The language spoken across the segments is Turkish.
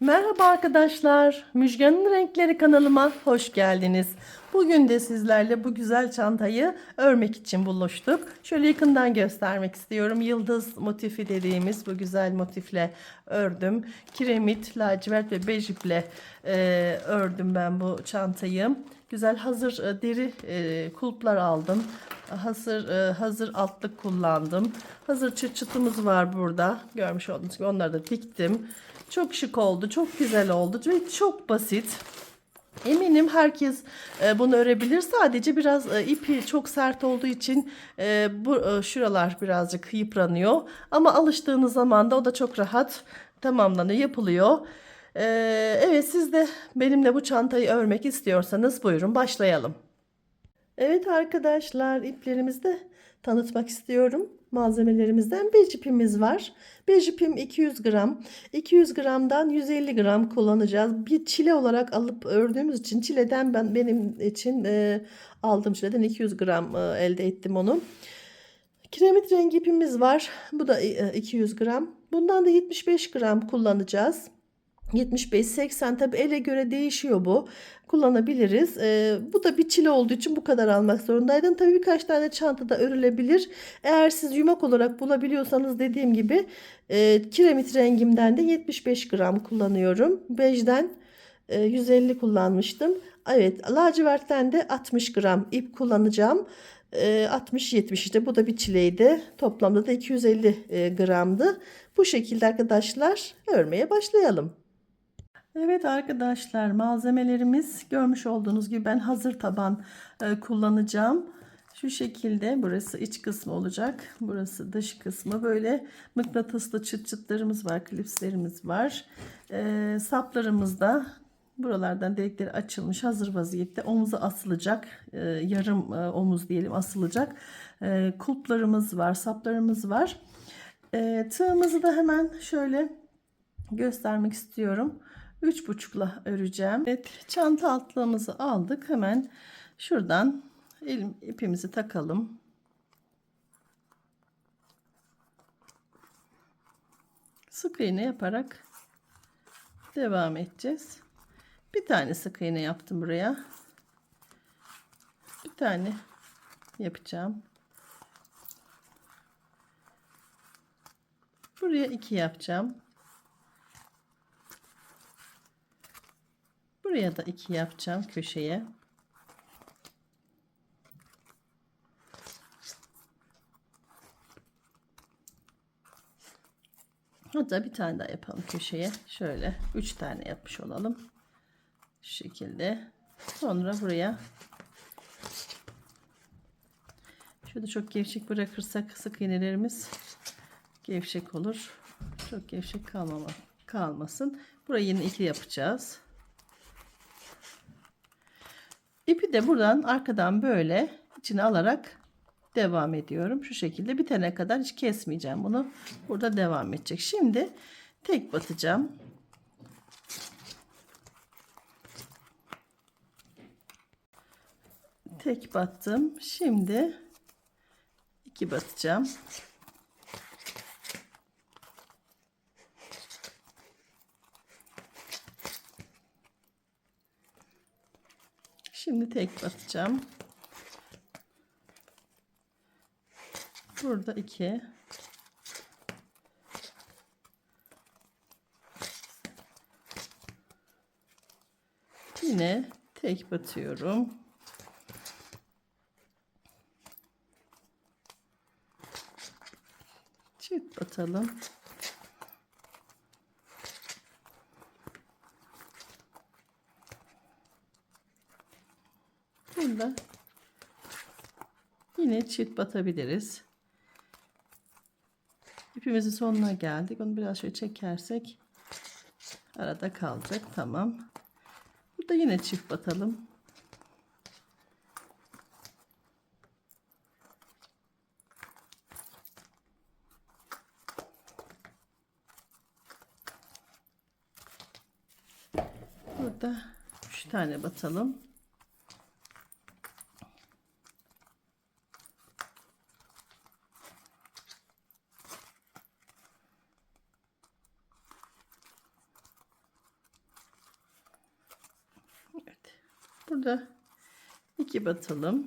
Merhaba arkadaşlar. Müjgan'ın Renkleri kanalıma hoş geldiniz. Bugün de sizlerle bu güzel çantayı örmek için buluştuk. Şöyle yakından göstermek istiyorum. Yıldız motifi dediğimiz bu güzel motifle ördüm. Kiremit, lacivert ve bej iple e, ördüm ben bu çantayı. Güzel hazır e, deri e, kulplar aldım. Hazır e, hazır altlık kullandım. Hazır çıt çıtımız var burada. Görmüş olduğunuz gibi onları da diktim. Çok şık oldu, çok güzel oldu ve çok basit. Eminim herkes e, bunu örebilir. Sadece biraz e, ipi çok sert olduğu için e, bu şuralar birazcık yıpranıyor. Ama alıştığınız zaman da o da çok rahat tamamlanıyor, yapılıyor. Evet siz de benimle bu çantayı örmek istiyorsanız buyurun başlayalım. Evet arkadaşlar iplerimizi de tanıtmak istiyorum. Malzemelerimizden bej ipimiz var. Bej ipim 200 gram. 200 gramdan 150 gram kullanacağız. Bir çile olarak alıp ördüğümüz için çileden ben benim için e, aldığım çileden 200 gram e, elde ettim onu. Kiremit rengi ipimiz var. Bu da e, 200 gram. Bundan da 75 gram kullanacağız. 75-80 tabi ele göre değişiyor bu. Kullanabiliriz. Ee, bu da bir çile olduğu için bu kadar almak zorundaydım. Tabi birkaç tane çantada örülebilir. Eğer siz yumak olarak bulabiliyorsanız dediğim gibi e, kiremit rengimden de 75 gram kullanıyorum. Bejden e, 150 kullanmıştım. Evet lacivertten de 60 gram ip kullanacağım. 60-70 işte bu da bir çileydi. Toplamda da 250 e, gramdı. Bu şekilde arkadaşlar örmeye başlayalım. Evet arkadaşlar malzemelerimiz görmüş olduğunuz gibi ben hazır taban e, kullanacağım. Şu şekilde burası iç kısmı olacak. Burası dış kısmı. Böyle mıknatıslı çıt çıtlarımız var. Klipslerimiz var. E, saplarımız da buralardan delikleri açılmış hazır vaziyette omuza asılacak. E, yarım omuz diyelim asılacak. Kulplarımız var. Saplarımız var. Tığımızı da hemen şöyle göstermek istiyorum. Üç buçukla öreceğim. Evet, çanta altlığımızı aldık. Hemen şuradan elim ipimizi takalım. Sık iğne yaparak devam edeceğiz. Bir tane sık iğne yaptım buraya. Bir tane yapacağım. Buraya iki yapacağım. Buraya da iki yapacağım köşeye. Hatta bir tane daha yapalım köşeye. Şöyle üç tane yapmış olalım. Şu şekilde. Sonra buraya şöyle çok gevşek bırakırsak sık iğnelerimiz gevşek olur. Çok gevşek kalmama, kalmasın. Burayı yine iki yapacağız. İpi de buradan arkadan böyle içine alarak devam ediyorum. Şu şekilde bitene kadar hiç kesmeyeceğim bunu. Burada devam edecek. Şimdi tek batacağım. Tek battım. Şimdi iki batacağım. Şimdi tek batacağım. Burada iki. Yine tek batıyorum. Çift batalım. Burada yine çift batabiliriz. İpimizin sonuna geldik. Onu biraz şöyle çekersek arada kalacak. Tamam. Burada yine çift batalım. Burada 3 tane batalım. Burada iki batalım.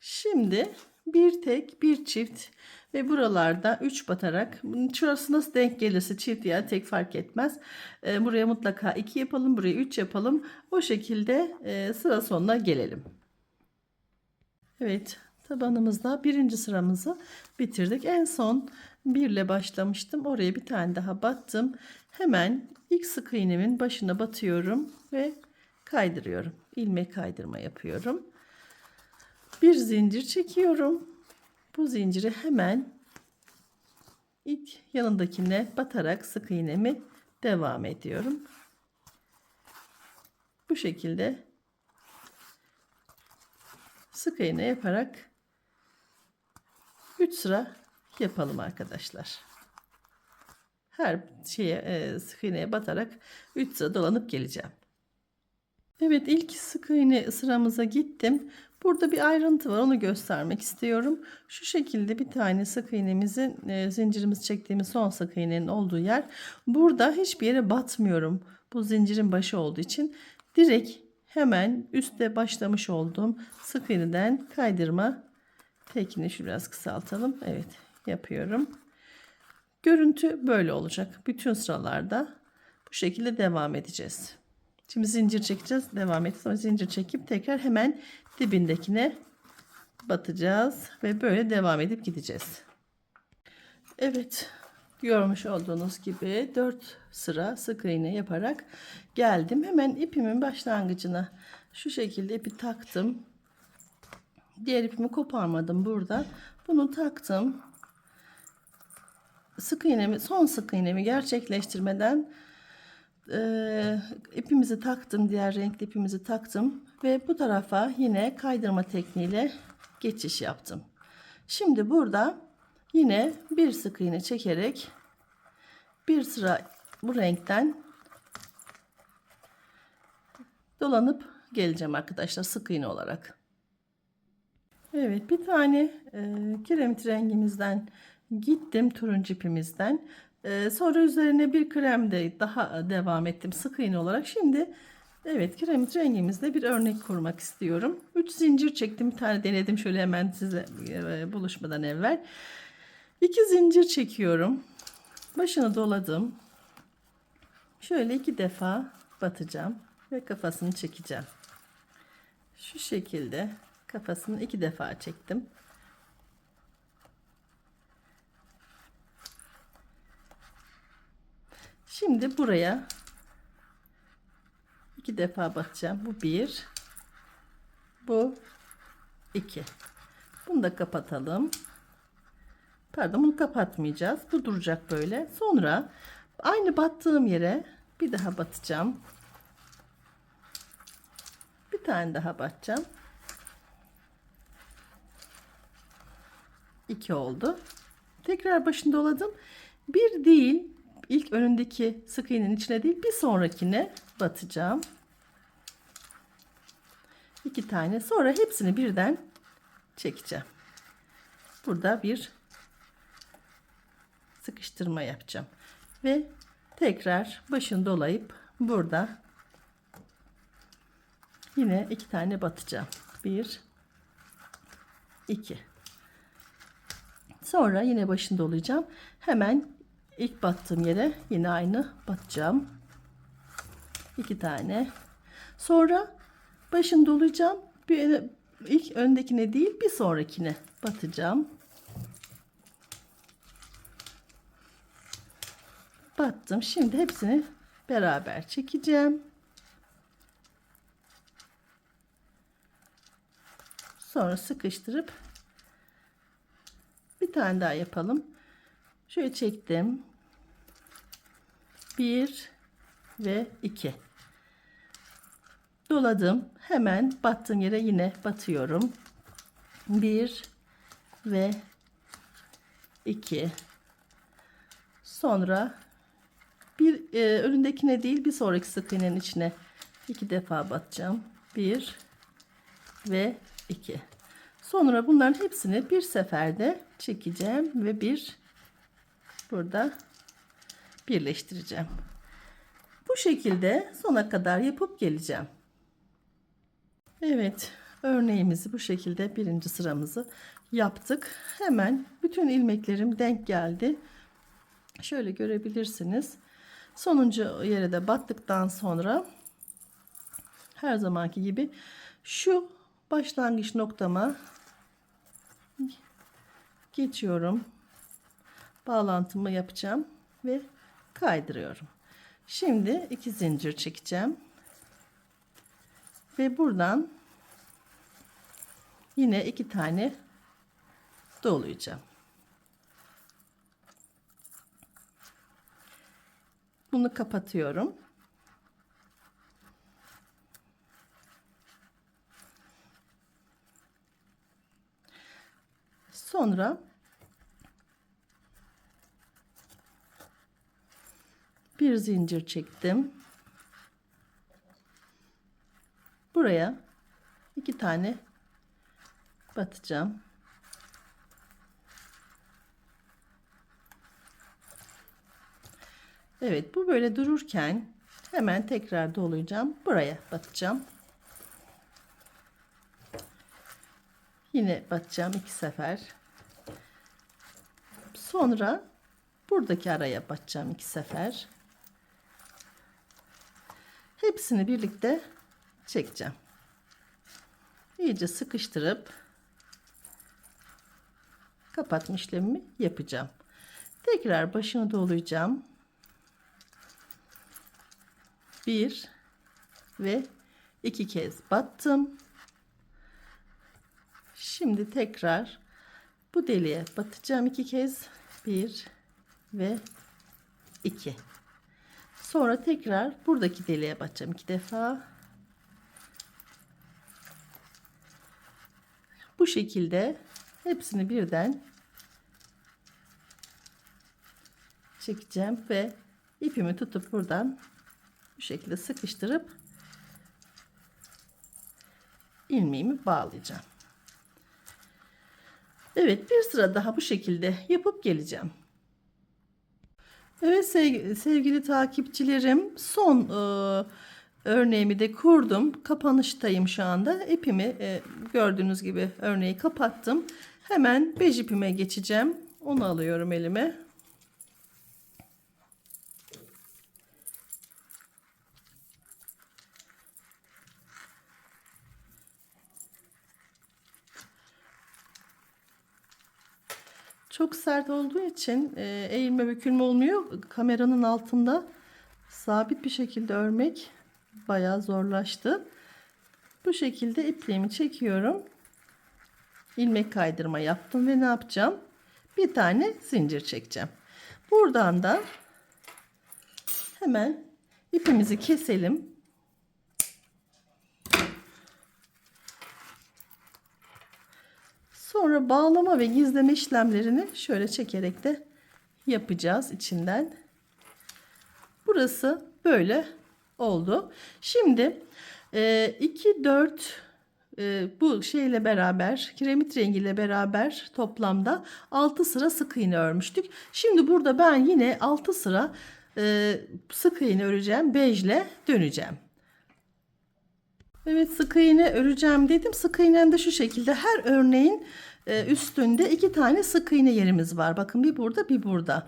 Şimdi bir tek bir çift ve buralarda 3 batarak şurası nasıl denk gelirse çift ya tek fark etmez. Ee, buraya mutlaka 2 yapalım buraya 3 yapalım. O şekilde e, sıra sonuna gelelim. Evet tabanımızda birinci sıramızı bitirdik. En son bir ile başlamıştım. Oraya bir tane daha battım. Hemen ilk sık iğnemin başına batıyorum ve kaydırıyorum. İlmek kaydırma yapıyorum. Bir zincir çekiyorum. Bu zinciri hemen ilk yanındakine batarak sık iğnemi devam ediyorum. Bu şekilde sık iğne yaparak 3 sıra yapalım arkadaşlar. Her şeye e, sık iğneye batarak 3 sıra dolanıp geleceğim. Evet ilk sık iğne sıramıza gittim. Burada bir ayrıntı var onu göstermek istiyorum. Şu şekilde bir tane sık iğnemizin e, zincirimiz çektiğimiz son sık iğnenin olduğu yer. Burada hiçbir yere batmıyorum. Bu zincirin başı olduğu için direkt hemen üstte başlamış olduğum sık iğneden kaydırma tekini şu biraz kısaltalım. Evet yapıyorum. Görüntü böyle olacak. Bütün sıralarda bu şekilde devam edeceğiz. Şimdi zincir çekeceğiz. Devam edeceğiz. Sonra zincir çekip tekrar hemen dibindekine batacağız. Ve böyle devam edip gideceğiz. Evet. Görmüş olduğunuz gibi 4 sıra sık iğne yaparak geldim. Hemen ipimin başlangıcına şu şekilde ipi taktım. Diğer ipimi koparmadım burada. Bunu taktım. Sık iğnemi, son sık iğnemi gerçekleştirmeden e, ipimizi taktım. Diğer renkli ipimizi taktım. Ve bu tarafa yine kaydırma tekniğiyle geçiş yaptım. Şimdi burada yine bir sık iğne çekerek bir sıra bu renkten dolanıp geleceğim arkadaşlar sık iğne olarak. Evet bir tane e, kiremit rengimizden gittim turuncu ipimizden. E, sonra üzerine bir krem de daha devam ettim sık iğne olarak. Şimdi evet kiremit rengimizde bir örnek kurmak istiyorum. 3 zincir çektim bir tane denedim şöyle hemen size e, buluşmadan evvel. 2 zincir çekiyorum. Başını doladım. Şöyle iki defa batacağım ve kafasını çekeceğim. Şu şekilde kafasını iki defa çektim. Şimdi buraya iki defa batacağım. Bu bir, bu iki. Bunu da kapatalım. Pardon bunu kapatmayacağız. Bu duracak böyle. Sonra aynı battığım yere bir daha batacağım. Bir tane daha batacağım. 2 oldu. Tekrar başını doladım. Bir değil ilk önündeki sık iğnenin içine değil bir sonrakine batacağım. İki tane sonra hepsini birden çekeceğim. Burada bir sıkıştırma yapacağım. Ve tekrar başını dolayıp burada yine iki tane batacağım. Bir, iki. Sonra yine başını dolayacağım. Hemen ilk battığım yere yine aynı batacağım. İki tane. Sonra başını dolayacağım. Bir ilk öndekine değil bir sonrakine batacağım. Battım. Şimdi hepsini beraber çekeceğim. Sonra sıkıştırıp bir tane daha yapalım. Şöyle çektim. Bir ve iki. Doladım. Hemen battığım yere yine batıyorum. Bir ve iki. Sonra bir e, önündekine değil bir sonraki sık iğnenin içine iki defa batacağım. Bir ve iki. Sonra bunların hepsini bir seferde çekeceğim ve bir burada birleştireceğim. Bu şekilde sona kadar yapıp geleceğim. Evet, örneğimizi bu şekilde birinci sıramızı yaptık. Hemen bütün ilmeklerim denk geldi. Şöyle görebilirsiniz. Sonuncu yere de battıktan sonra her zamanki gibi şu başlangıç noktama geçiyorum. Bağlantımı yapacağım ve kaydırıyorum. Şimdi iki zincir çekeceğim. Ve buradan yine iki tane dolayacağım. Bunu kapatıyorum. Sonra bir zincir çektim. Buraya iki tane batacağım. Evet bu böyle dururken hemen tekrar dolayacağım. Buraya batacağım. Yine batacağım iki sefer. Sonra buradaki araya batacağım iki sefer. Hepsini birlikte çekeceğim. İyice sıkıştırıp kapatma işlemimi yapacağım. Tekrar başını dolayacağım. Bir ve iki kez battım. Şimdi tekrar bu deliğe batacağım iki kez. Bir ve iki. Sonra tekrar buradaki deliğe batacağım iki defa. Bu şekilde hepsini birden çekeceğim ve ipimi tutup buradan bu şekilde sıkıştırıp ilmeğimi bağlayacağım. Evet bir sıra daha bu şekilde yapıp geleceğim. Evet sevgili, takipçilerim son e, örneğimi de kurdum. Kapanıştayım şu anda. İpimi e, gördüğünüz gibi örneği kapattım. Hemen bej ipime geçeceğim. Onu alıyorum elime. Çok sert olduğu için e, eğilme bükülme olmuyor. Kameranın altında sabit bir şekilde örmek bayağı zorlaştı. Bu şekilde ipliğimi çekiyorum. ilmek kaydırma yaptım ve ne yapacağım? Bir tane zincir çekeceğim. Buradan da hemen ipimizi keselim. Sonra bağlama ve gizleme işlemlerini şöyle çekerek de yapacağız içinden. Burası böyle oldu. Şimdi 2 4 e, bu şeyle beraber kiremit rengiyle beraber toplamda 6 sıra sık iğne örmüştük. Şimdi burada ben yine 6 sıra e, sık iğne öreceğim. Bejle döneceğim. Evet sık iğne öreceğim dedim. Sık iğnem de şu şekilde her örneğin e, üstünde iki tane sık iğne yerimiz var. Bakın bir burada bir burada.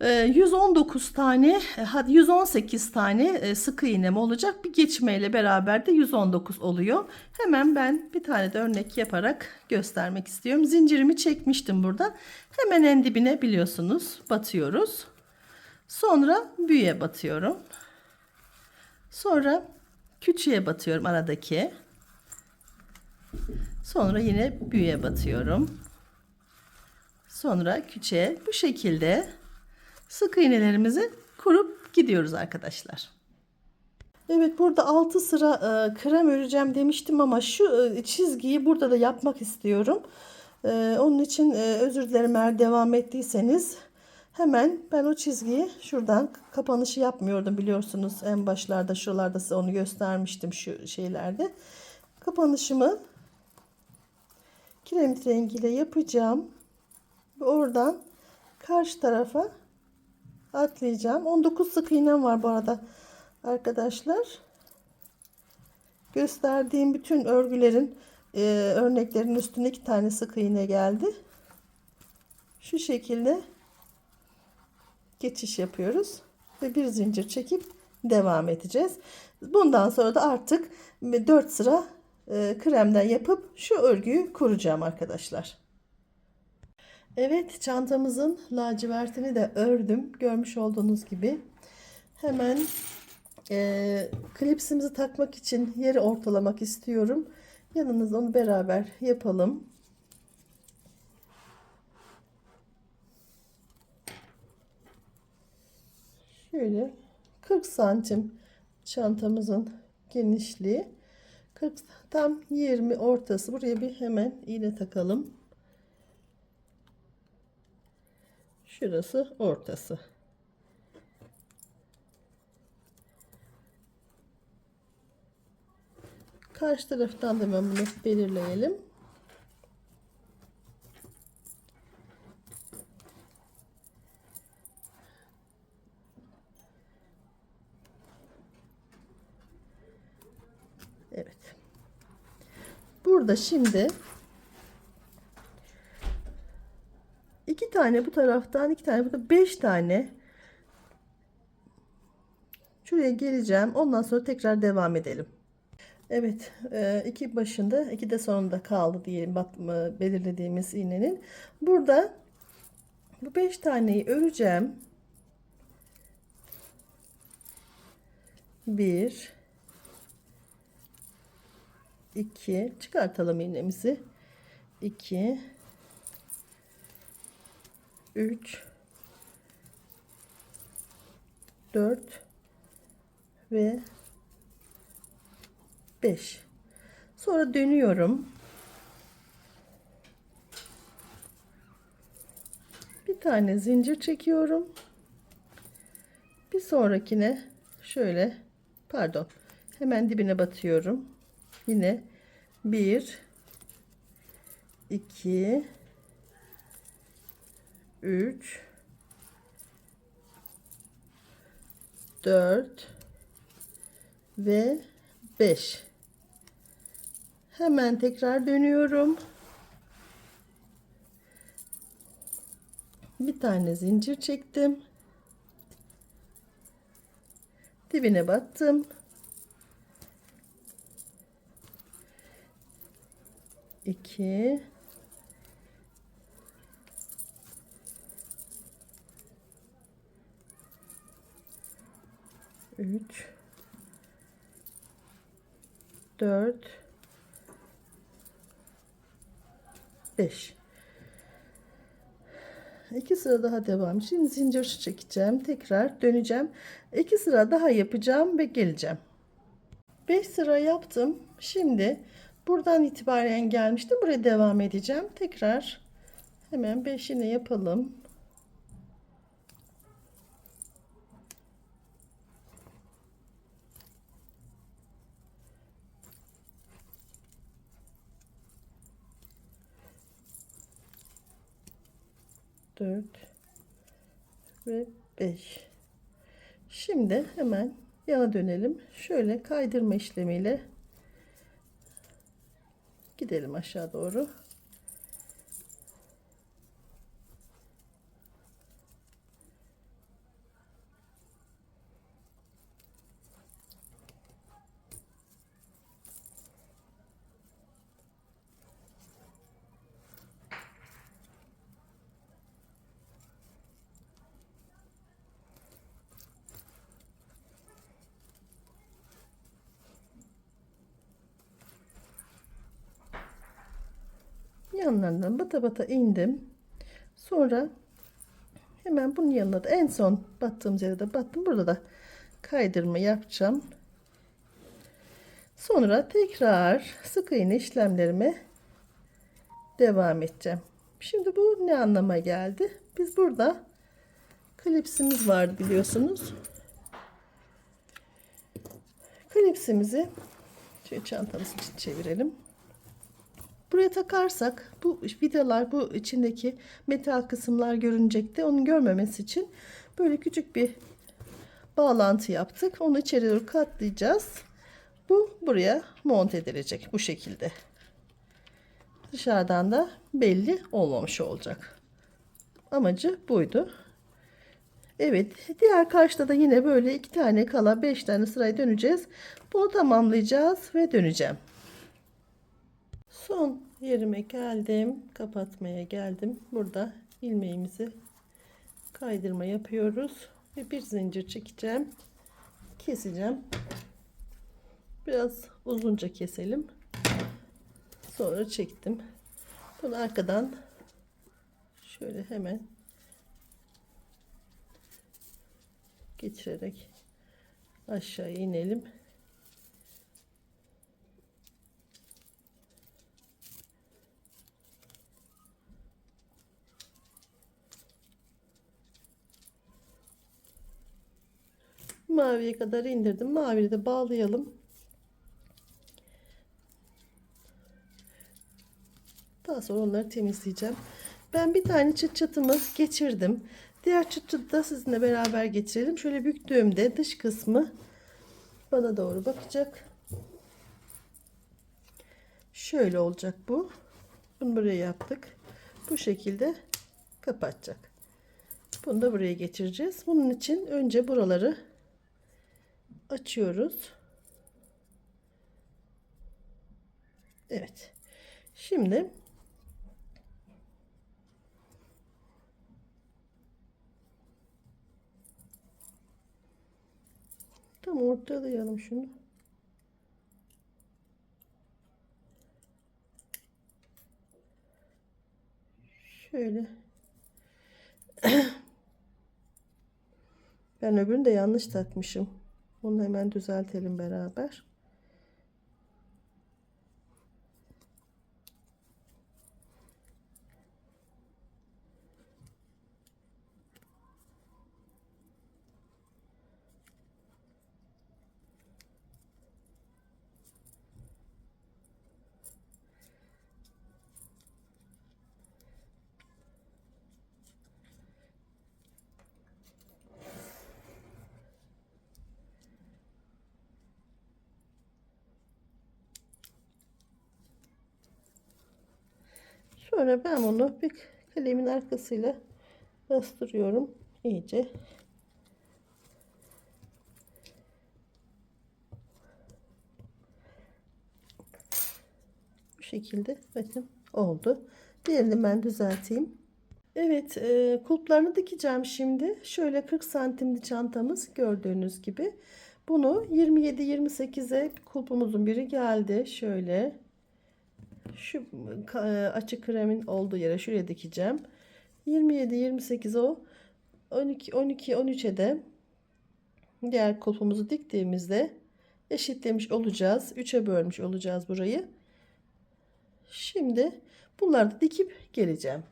119 tane hadi 118 tane e, sık iğnem olacak. Bir geçmeyle beraber de 119 oluyor. Hemen ben bir tane de örnek yaparak göstermek istiyorum. Zincirimi çekmiştim burada. Hemen en dibine biliyorsunuz batıyoruz. Sonra büyüye batıyorum. Sonra küçüğe batıyorum aradaki. Sonra yine büyüye batıyorum. Sonra küçüğe bu şekilde sık iğnelerimizi kurup gidiyoruz arkadaşlar. Evet burada 6 sıra e, krem öreceğim demiştim ama şu e, çizgiyi burada da yapmak istiyorum. E, onun için e, özür dilerim eğer devam ettiyseniz hemen ben o çizgiyi şuradan kapanışı yapmıyordum biliyorsunuz en başlarda şuralarda size onu göstermiştim şu şeylerde. Kapanışımı kiremit rengiyle yapacağım. Oradan karşı tarafa atlayacağım. 19 sık iğnem var bu arada arkadaşlar. Gösterdiğim bütün örgülerin e, örneklerin üstüne iki tane sık iğne geldi. Şu şekilde geçiş yapıyoruz ve bir zincir çekip devam edeceğiz. Bundan sonra da artık 4 sıra e, kremden yapıp şu örgüyü kuracağım arkadaşlar. Evet çantamızın lacivertini de ördüm. Görmüş olduğunuz gibi. Hemen e, klipsimizi takmak için yeri ortalamak istiyorum. Yanınızda onu beraber yapalım. Şöyle 40 santim çantamızın genişliği. 40 tam 20 ortası. Buraya bir hemen iğne takalım. Şurası ortası. Karşı taraftan da hemen bunu belirleyelim. Evet. Burada şimdi iki tane bu taraftan iki tane burada beş tane şuraya geleceğim. Ondan sonra tekrar devam edelim. Evet, e, iki başında, iki de sonunda kaldı diyelim batma belirlediğimiz iğnenin. Burada bu beş taneyi öreceğim. Bir, iki, çıkartalım iğnemizi. İki, üç, dört. Ve 5 sonra dönüyorum. Bir tane zincir çekiyorum. Bir sonrakine şöyle pardon hemen dibine batıyorum yine 1 2 3 4 ve 5 Hemen tekrar dönüyorum. Bir tane zincir çektim. Dibine battım. İki. Üç. Dört. 5 2 sıra daha devam şimdi zincir çekeceğim tekrar döneceğim 2 sıra daha yapacağım ve geleceğim 5 sıra yaptım şimdi buradan itibaren gelmiştim buraya devam edeceğim tekrar hemen 5'ini yapalım dört ve beş. Şimdi hemen yana dönelim. Şöyle kaydırma işlemiyle gidelim aşağı doğru. Yanlarından bata bata indim. Sonra hemen bunun yanına da en son battığım yere de battım. Burada da kaydırma yapacağım. Sonra tekrar sık iğne işlemlerime devam edeceğim. Şimdi bu ne anlama geldi? Biz burada klipsimiz vardı biliyorsunuz. Klipsimizi şöyle çantamız için çevirelim. Buraya takarsak bu vidalar bu içindeki metal kısımlar görünecekti. Onu görmemesi için Böyle küçük bir bağlantı yaptık. Onu içeri doğru katlayacağız. Bu buraya monte edilecek bu şekilde. Dışarıdan da belli olmamış olacak. Amacı buydu. Evet, diğer karşıda da yine böyle iki tane kala beş tane sırayı döneceğiz. Bunu tamamlayacağız ve döneceğim. Son yerime geldim. Kapatmaya geldim. Burada ilmeğimizi kaydırma yapıyoruz. Ve bir zincir çekeceğim. Keseceğim. Biraz uzunca keselim. Sonra çektim. Bunu arkadan şöyle hemen geçirerek aşağı inelim. Maviye kadar indirdim. Maviyi de bağlayalım. Daha sonra onları temizleyeceğim. Ben bir tane çıt çıtımı geçirdim. Diğer çıt çıtı da sizinle beraber geçirelim. Şöyle büktüğümde dış kısmı bana doğru bakacak. Şöyle olacak bu. Bunu buraya yaptık. Bu şekilde kapatacak. Bunu da buraya geçireceğiz. Bunun için önce buraları açıyoruz. Evet. Şimdi tam ortalayalım şunu. Şöyle. Ben öbürünü de yanlış takmışım. Onu hemen düzeltelim beraber. Sonra ben onu bir kalemin arkasıyla bastırıyorum iyice. Bu şekilde bakın oldu. Diğerini ben düzelteyim. Evet e, kulplarını dikeceğim şimdi. Şöyle 40 santimli çantamız gördüğünüz gibi. Bunu 27-28'e kulpumuzun biri geldi. Şöyle şu açık kremin olduğu yere şuraya dikeceğim. 27 28 o 12 12 13'e de diğer kulpumuzu diktiğimizde eşitlemiş olacağız. 3'e bölmüş olacağız burayı. Şimdi bunları da dikip geleceğim.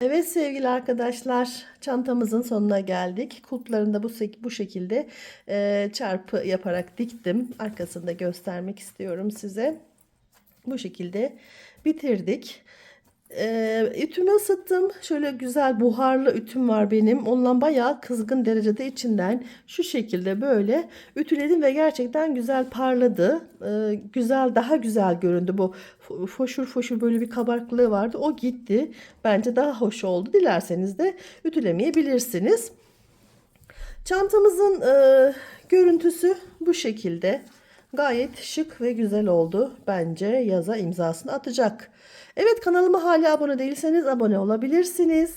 Evet sevgili arkadaşlar çantamızın sonuna geldik. Kulplarını da bu, bu şekilde e, çarpı yaparak diktim. Arkasında göstermek istiyorum size. Bu şekilde bitirdik. Ee, ütümü ısıttım. Şöyle güzel buharlı ütüm var benim. Ondan bayağı kızgın derecede içinden şu şekilde böyle ütüledim ve gerçekten güzel parladı. Ee, güzel daha güzel göründü bu foşur foşur böyle bir kabarıklığı vardı. O gitti. Bence daha hoş oldu. Dilerseniz de ütülemeyebilirsiniz. Çantamızın e, görüntüsü bu şekilde. Gayet şık ve güzel oldu. Bence yaza imzasını atacak. Evet kanalıma hala abone değilseniz abone olabilirsiniz.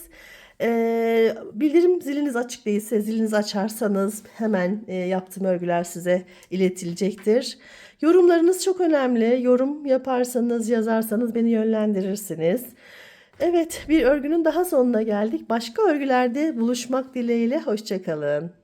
Ee, bildirim ziliniz açık değilse zilinizi açarsanız hemen e, yaptığım örgüler size iletilecektir. Yorumlarınız çok önemli. Yorum yaparsanız yazarsanız beni yönlendirirsiniz. Evet bir örgünün daha sonuna geldik. Başka örgülerde buluşmak dileğiyle. Hoşçakalın.